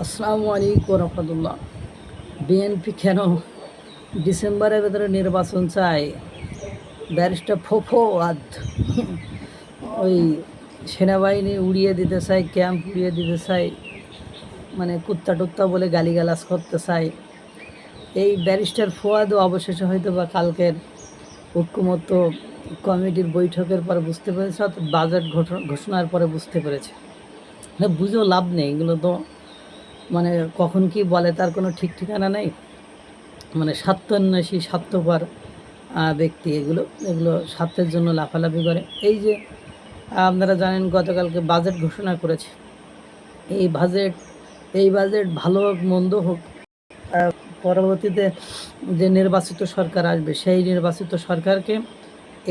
আসসালামু আলাইকুম রহমতুল্লাহ। বিএনপি কেন ডিসেম্বরের ভেতরে নির্বাচন চায় ব্যারিস্টার ফোফো আদ। ওই সেনাবাহিনী উড়িয়ে দিতে চায় ক্যাম্প উড়িয়ে দিতে চায় মানে কুত্তা টুত্তা বলে গালিগালাজ করতে চায় এই ব্যারিস্টার ফোয়াদও অবশেষে হয়তো বা কালকের ঐক্যমত্য কমিটির বৈঠকের পরে বুঝতে পেরেছে, অর্থাৎ বাজেট ঘোষণা- ঘোষণার পরে বুঝতে পেরেছে। বুঝেও লাভ নেই, এগুলো তো মানে কখন কি বলে তার কোনো ঠিক ঠিকানা নেই। মানে স্বার্থান্বেষী স্বার্থপর ব্যক্তি এগুলো এগুলো স্বার্থের জন্য লাফালাফি করে। এই যে, আপনারা জানেন গতকালকে বাজেট ঘোষণা করেছে। এই বাজেট এই বাজেট ভালো হোক, মন্দ হোক পরবর্তীতে যে নির্বাচিত সরকার আসবে, সেই নির্বাচিত সরকারকে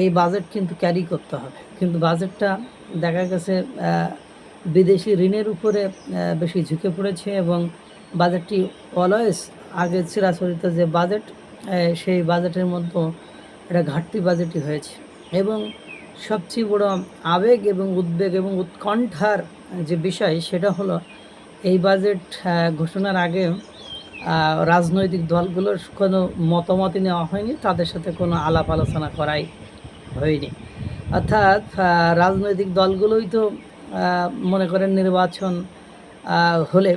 এই বাজেট কিন্তু ক্যারি করতে হবে। কিন্তু বাজেটটা দেখা গেছে বিদেশি ঋণের উপরে বেশি ঝুঁকে পড়েছে এবং বাজেটটি অলওয়েজ আগে চিরাচরিত যে বাজেট সেই বাজেটের মধ্যে এটা ঘাটতি বাজেটই হয়েছে। এবং সবচেয়ে বড় আবেগ এবং উদ্বেগ এবং উৎকণ্ঠার যে বিষয়, সেটা হলো এই বাজেট ঘোষণার আগে রাজনৈতিক দলগুলোর কোনো মতামতই নেওয়া হয়নি, তাদের সাথে কোনো আলাপ আলোচনা করাই হয়নি। অর্থাৎ রাজনৈতিক দলগুলোই তো মনে করেন নির্বাচন হলে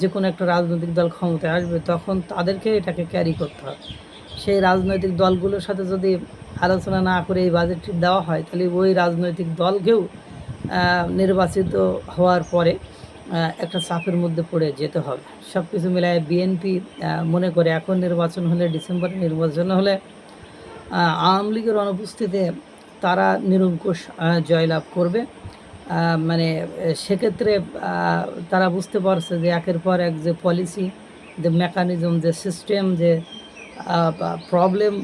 যে কোনো একটা রাজনৈতিক দল ক্ষমতায় আসবে, তখন তাদেরকে এটাকে ক্যারি করতে হবে। সেই রাজনৈতিক দলগুলোর সাথে যদি আলোচনা না করে এই বাজেটটি দেওয়া হয়, তাহলে ওই রাজনৈতিক দলকেও নির্বাচিত হওয়ার পরে একটা চাপের মধ্যে পড়ে যেতে হবে। সব কিছু মিলায় বিএনপি মনে করে এখন নির্বাচন হলে, ডিসেম্বরে নির্বাচন হলে আওয়ামী লীগের অনুপস্থিতিতে তারা নিরঙ্কুশ জয়লাভ করবে। মানে সেক্ষেত্রে তারা বুঝতে পারছে যে একের পর এক যে পলিসি যে মেকানিজম যে সিস্টেম যে প্রবলেম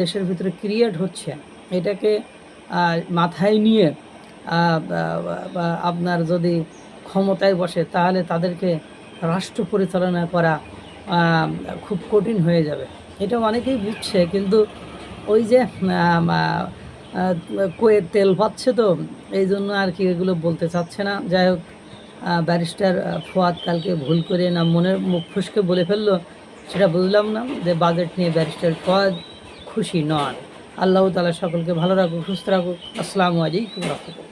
দেশের ভিতরে ক্রিয়েট হচ্ছে, এটাকে মাথায় নিয়ে আপনার যদি ক্ষমতায় বসে, তাহলে তাদেরকে রাষ্ট্র পরিচালনা করা খুব কঠিন হয়ে যাবে। এটা অনেকেই বুঝছে, কিন্তু ওই যে আম, আহ, আহ, কয়ে তেল পাচ্ছে তো এই জন্য আর কি এগুলো বলতে চাচ্ছে না। যাই হোক ব্যারিস্টার ফোয়াদ কালকে ভুল করে না মনের মুখ ফুসকে বলে ফেলল সেটা বুঝলাম না যে বাজেট নিয়ে ব্যারিস্টার ফোয়াদ খুশি নন। আল্লাহ তালা সকলকে ভালো রাখুক সুস্থ রাখুক। আসসালামু আলাইকুম রহমতুল্লাহ।